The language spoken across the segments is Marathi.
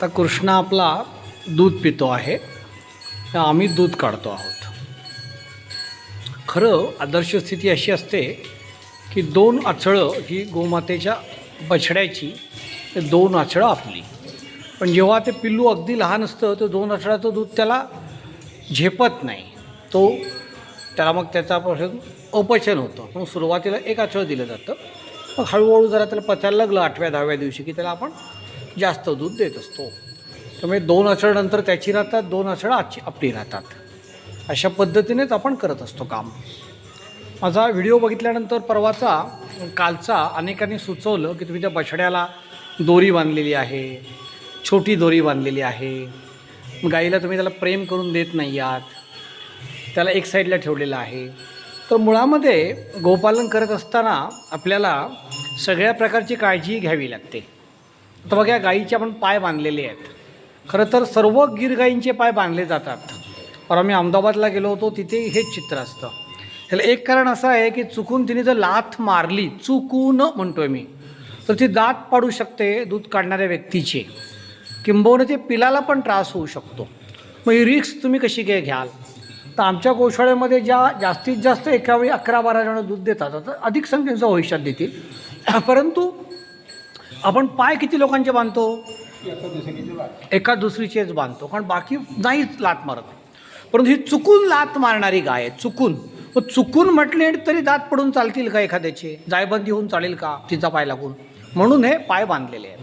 तर कृष्ण आपला दूध पितो आहे. आम्ही दूध काढतो आहोत. खरं आदर्श स्थिती अशी असते की दोन आचळं ही गोमातेच्या बछड्याची दोन आचळं आपली. पण जेव्हा ते पिल्लू अगदी लहान असतं तर दोन आचळाचं दूध त्याला झेपत नाही. तो त्याला मग त्याच्यापासून अपचन होतं. पण सुरुवातीला एक आचळ दिलं जातं. मग हळूहळू जरा त्याला पचायला लागलं आठव्या दहाव्या दिवशी की त्याला आपण जास्त दूध देत असतो. त्यामुळे दोन आचळनंतर त्याची राहतात दोन आचळं आजची आपली राहतात. अशा पद्धतीनेच आपण करत असतो काम. माझा व्हिडिओ बघितल्यानंतर परवाचा कालचा अनेकांनी सुचवलं की तुम्ही त्या बछड्याला दोरी बांधलेली आहे छोटी दोरी बांधलेली आहे. गाईला तुम्ही त्याला प्रेम करून देत नाही आहात. त्याला एक साईडला ठेवलेलं आहे. तर मुळामध्ये गोपालन करत असताना आपल्याला सगळ्या प्रकारची काळजी घ्यावी लागते. तर बघा गाईचे आपण पाय बांधलेले आहेत. खरं तर सर्व गीर गाईंचे पाय बांधले जातात. पर आम्ही अहमदाबादला गेलो होतो तिथे हेच चित्र असतं. ह्याला एक कारण असं आहे की चुकून तिने जर लाथ मारली चुकून म्हणतोय मी तर ती दात पाडू शकते दूध काढणाऱ्या व्यक्तीचे. किंबहुना ते पिलाला पण त्रास होऊ शकतो. मग ही रिक्स तुम्ही कशी काय घ्याल? तर आमच्या गोशाळेमध्ये ज्या जास्तीत जास्त एका वेळी अकरा बारा जणं दूध देतात तर अधिक संख्येचं भविष्यात देतील. परंतु आपण पाय किती लोकांचे बांधतो? एका दुसरीचेच बांधतो कारण बाकी नाहीच लात मारत परंतु ही चुकून लात मारणारी गाय आहे चुकून. मग चुकून म्हटले तरी दात पडून चालतील का एखाद्याचे? जायबंदी होऊन चालेल का तिचा पाय लागून? म्हणून हे पाय बांधलेले आहेत.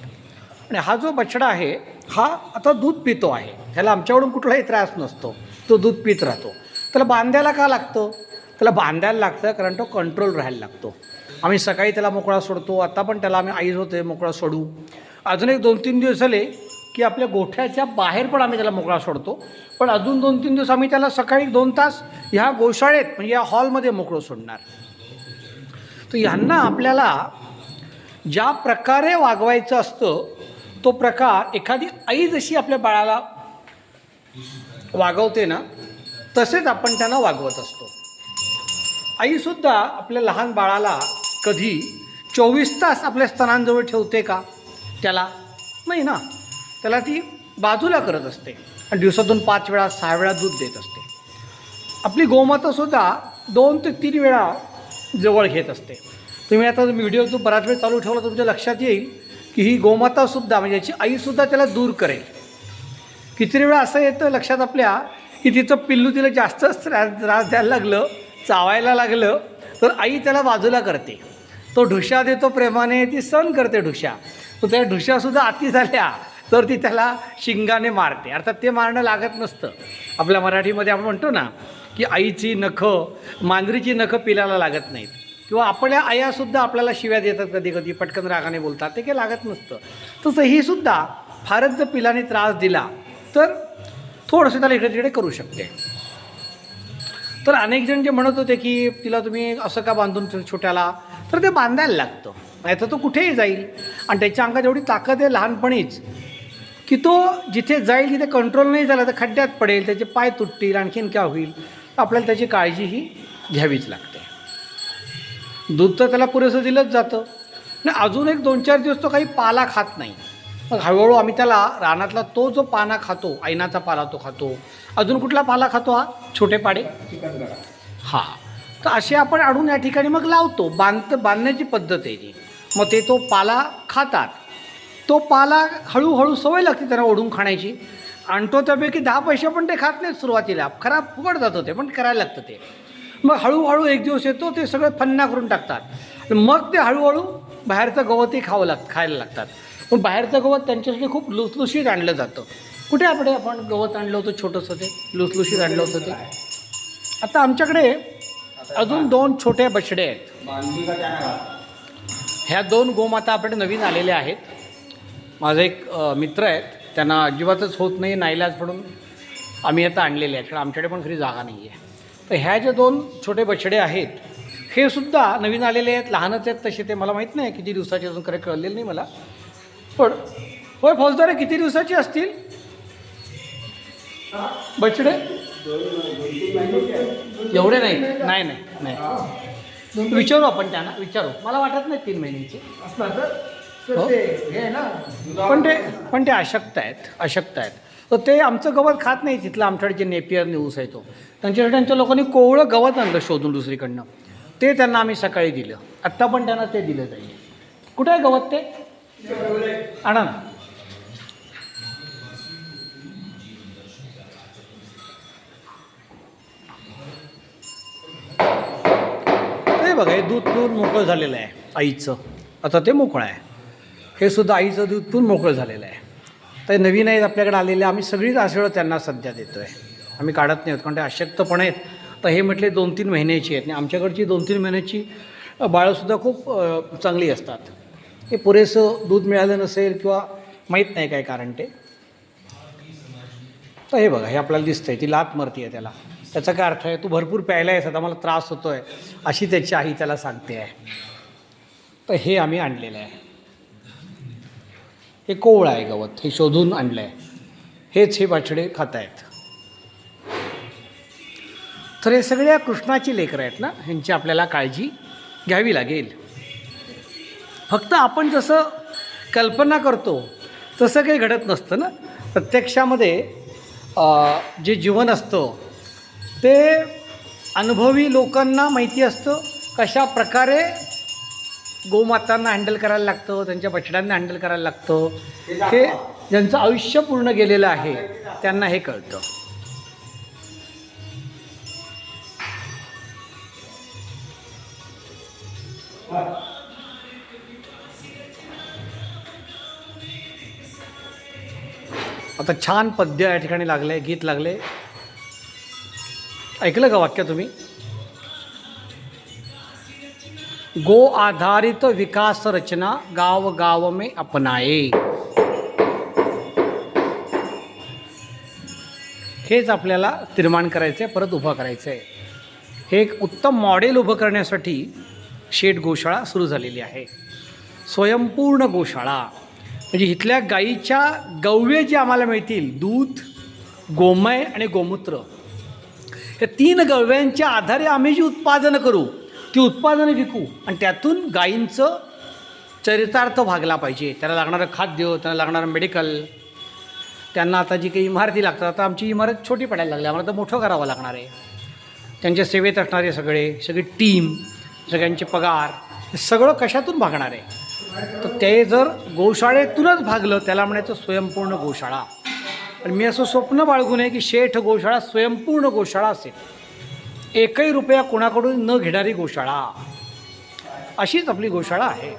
आणि हा जो बछडा आहे हा आता दूध पितो आहे. त्याला आमच्याकडून कुठलाही त्रास नसतो. तो दूध पित राहतो. त्याला बांधायला का लागतं? त्याला बांधायला लागतं कारण तो कंट्रोल राहायला लागतो. आम्ही सकाळी त्याला मोकळा सोडतो आता पण त्याला आम्ही आईज होते मोकळा सोडू. अजून एक दोन तीन दिवस झाले की आपल्या गोठ्याच्या बाहेर पण आम्ही त्याला मोकळा सोडतो. पण अजून दोन तीन दिवस आम्ही त्याला सकाळी दोन तास ह्या गोशाळेत म्हणजे या हॉलमध्ये मोकळं सोडणार. तर ह्यांना आपल्याला ज्या प्रकारे वागवायचं असतं तो प्रकार एखादी आई जशी आपल्या बाळाला वागवते ना तसेच आपण त्यांना वागवत असतो. आईसुद्धा आपल्या लहान बाळाला कधी चोवीस तास आपल्या स्तनांजवळ ठेवते का? त्याला नाही ना. त्याला ती बाजूला करत असते आणि दिवसातून पाच वेळा सहा वेळा दूध देत असते. आपली गोमातासुद्धा दोन ते तीन वेळा जवळ घेत असते. तुम्ही आता व्हिडिओ जो बराच वेळ चालू ठेवला तुमच्या लक्षात येईल की ही गोमातासुद्धा म्हणजे याची आईसुद्धा त्याला दूर करेल. किती वेळा असं येतं लक्षात आपल्या की तिचं पिल्लू तिला जास्तच त्रास त्रास द्यायला लागलं चावायला लागलं तर आई त्याला बाजूला करते. तो ढुशा देतो प्रेमाने ती सण करते ढुशा. तर त्या ढुशासुद्धा अति झाल्या तर ती त्याला शिंगाने मारते. अर्थात ते मारणं लागत नसतं. आपल्या मराठीमध्ये आपण म्हणतो ना की आईची नखं मांजरीची नखं पिलाला लागत नाहीत. किंवा आपल्या आयासुद्धा आपल्याला शिव्या देतात कधी कधी पटकन रागाने बोलतात. ते काही लागत नसतं. तसं ही सुद्धा फारच जर पिलाने त्रास दिला तर थोडंसं त्याला इकडे तिकडे करू शकते. तर अनेक जण जे म्हणत होते की तिला तुम्ही असं का बांधून छोट्याला? तर ते बांधायला लागतं. नाही तर तो कुठेही जाईल. आणि त्याच्या अंगात एवढी ताकद आहे लहानपणीच की तो जिथे जाईल तिथे कंट्रोल नाही झाला तर खड्ड्यात पडेल त्याचे पाय तुटतील आणखीन काय होईल? आपल्याला त्याची काळजीही घ्यावीच लागते. दूध तर त्याला पुरेसं दिलंच जातं. आणि अजून एक दोन चार दिवस तो काही पाला खात नाही. मग हळूहळू आम्ही त्याला रानातला तो जो पाना खातो ऐनाचा पाला तो खातो. अजून कुठला पाला खातो हा? छोटे पाडे? हां. तर असे आपण आणून या ठिकाणी मग लावतो. बांध बांधण्याची पद्धत आहे ती. मग ते तो पाला खातात. तो पाला हळूहळू सवय लागते त्यांना ओढून खाण्याची. आणतो त्यापैकी दहा पैसे पण ते खात नाहीत सुरुवातीला. खराब फुकट जात ते पण करायला लागतं ते. मग हळूहळू एक दिवस येतो ते सगळं फन्ना करून टाकतात. मग ते हळूहळू बाहेरचं गवतही खावं लाग खायला लागतात. पण बाहेरचं गवत त्यांच्यासाठी खूप लुसलुशीत आणलं जातं. कुठे आपण आपण गवत आणलं होतं छोटंसं ते? लुसलुशीत आणलं होतं ते? आता आमच्याकडे अजून दोन छोटे बछडे आहेत. ह्या दोन गोमाता आपल्याकडे नवीन आलेल्या आहेत. माझा एक मित्र आहेत. त्यांना अजिबातच होत नाही नाईलाज म्हणून आम्ही आता आणलेले आहेत. कारण आमच्याकडे पण खरी जागा नाही आहे तर ह्या जे दोन छोटे बछडे आहेत हे सुद्धा नवीन आलेले आहेत. लहानच आहेत तसे ते मला माहीत नाही किती दिवसाचे अजून खरं कळलेलं नाही मला. पण होय फौजदार किती दिवसाची असतील? बछडे? एवढे नाही. नाही नाही नाही. विचारू आपण त्यांना विचारू. मला वाटत नाही तीन महिन्याचे. हो. पण ते पण ते अशक्त आहेत अशक्त आहेत. तर ते आमचं गवत खात नाही तिथलं आमच्याकडे जे नेपियर न्यूज आहे तो. त्यांच्याकडे त्यांच्या लोकांनी कोवळं गवत आणलं शोधून दुसरीकडनं. ते त्यांना आम्ही सकाळी दिलं. आत्ता पण त्यांना ते दिलं जाईल कुठे आहे गवत ते? आणा ना. बघा हे दूध पिऊन मोकळं झालेलं आहे आईचं. आता ते मोकळं आहे. हे सुद्धा आईचं दूध पिऊन मोकळं झालेलं आहे. तर नवीन आहेत आपल्याकडे आलेले. आम्ही सगळीच आसळं त्यांना सध्या देतो आहे आम्ही काढत नाही आहोत कारण ते अशक्तपणे आहेत. तर हे म्हटले दोन तीन महिन्याची आहेत. आणि आमच्याकडची दोन तीन महिन्याची बाळंसुद्धा खूप चांगली असतात. हे पुरेसं दूध मिळालं नसेल किंवा माहीत नाही काय कारण ते. तर हे बघा हे आपल्याला दिसतंय. ती लात मरती आहे त्याला. त्याचा काय अर्थ आहे? तू भरपूर प्यायला आहेस आता मला त्रास होतो आहे अशी त्याची आई त्याला सांगते आहे. तर हे आम्ही आणलेलं आहे. हे कोवळ आहे गवत. हे शोधून आणलं आहे हेच हे बाछडे खात आहेत तर हे सगळ्या कृष्णाची लेकरं आहेत ना? ह्यांची आपल्याला काळजी घ्यावी लागेल. फक्त आपण जसं कल्पना करतो तसं काही घडत नसतं ना? प्रत्यक्षामध्ये जे जीवन असतं ते अनुभवी लोकांना माहिती असतं कशा प्रकारे गोमातांना हँडल करायला लागतं त्यांच्या बछड्यांना हँडल करायला लागतं. हे ज्यांचं आयुष्य पूर्ण गेलेलं आहे त्यांना हे कळतं. आता छान पद्य या ठिकाणी लागले गीत लागले ऐकलं का वाक्य तुम्ही? गो आधारित विकास रचना गाव गाव में अपनाये हेच आपल्याला निर्माण करायचं आहे परत उभं करायचं आहे हे एक उत्तम मॉडेल उभं करण्यासाठी शेठ गोशाळा सुरू झालेली आहे. स्वयंपूर्ण गोशाळा. म्हणजे इथल्या गाईच्या गव्य जे आम्हाला मिळतील दूध गोमय आणि गोमूत्र या तीन गव्यांच्या आधारे आम्ही जी उत्पादनं करू ती उत्पादनं विकू आणि त्यातून गायींचं चरितार्थ भागला पाहिजे. त्याला लागणारं खाद्य त्याला लागणारं मेडिकल त्यांना आता जी काही इमारती लागतात आता आमची इमारत छोटी पडायला लागली आम्हाला तर मोठं करावं लागणार आहे. त्यांच्या सेवेत असणारे सगळे सगळी टीम सगळ्यांचे पगार हे सगळं कशातून भागणार आहे? तर ते जर गोशाळेतूनच भागलं त्याला म्हणायचं स्वयंपूर्ण गोशाळा. आणि मी असं स्वप्न बाळगून आहे की शेठ गोशाळा स्वयंपूर्ण गोशाळा असेल. एकही रुपया कोणाकडून न घेणारी गोशाळा. अशीच आपली गोशाळा आहे.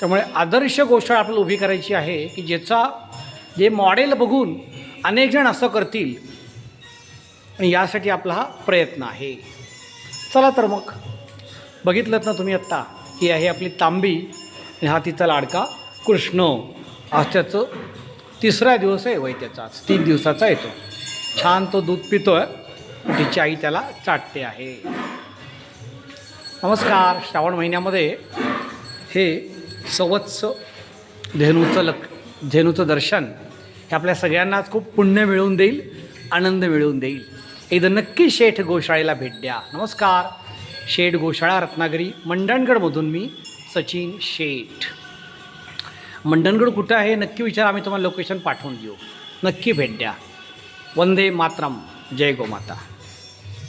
त्यामुळे आदर्श गोशाळा आपल्याला उभी करायची आहे की ज्याचा जे मॉडेल बघून अनेक जण असं करतील. आणि यासाठी आपला हा प्रयत्न आहे. चला तर मग. बघितलं ना तुम्ही आत्ता? ही आहे आपली तांबी आणि हा तिचा लाडका कृष्ण. असं त्याचं तिसरा दिवस आहे वय तीन दिवसाचा येतो छान तो दूध पितो आहे तिची आई त्याला चाटते आहे. नमस्कार. श्रावण महिन्यामध्ये हे सवत्स धेनूचं लक धेनूचं दर्शन हे आपल्या सगळ्यांनाच खूप पुण्य मिळवून देईल आनंद मिळवून देईल. एकदा नक्की शेठ गोशाळेला भेट द्या. नमस्कार. शेठ गोशाळा रत्नागिरी मंडणगडमधून मी सचिन शेठ. मंडणगड कुठं आहे नक्की विचार आम्ही तुम्हाला लोकेशन पाठवून देऊ. नक्की भेट द्या. वंदे मातरम. जय गोमाता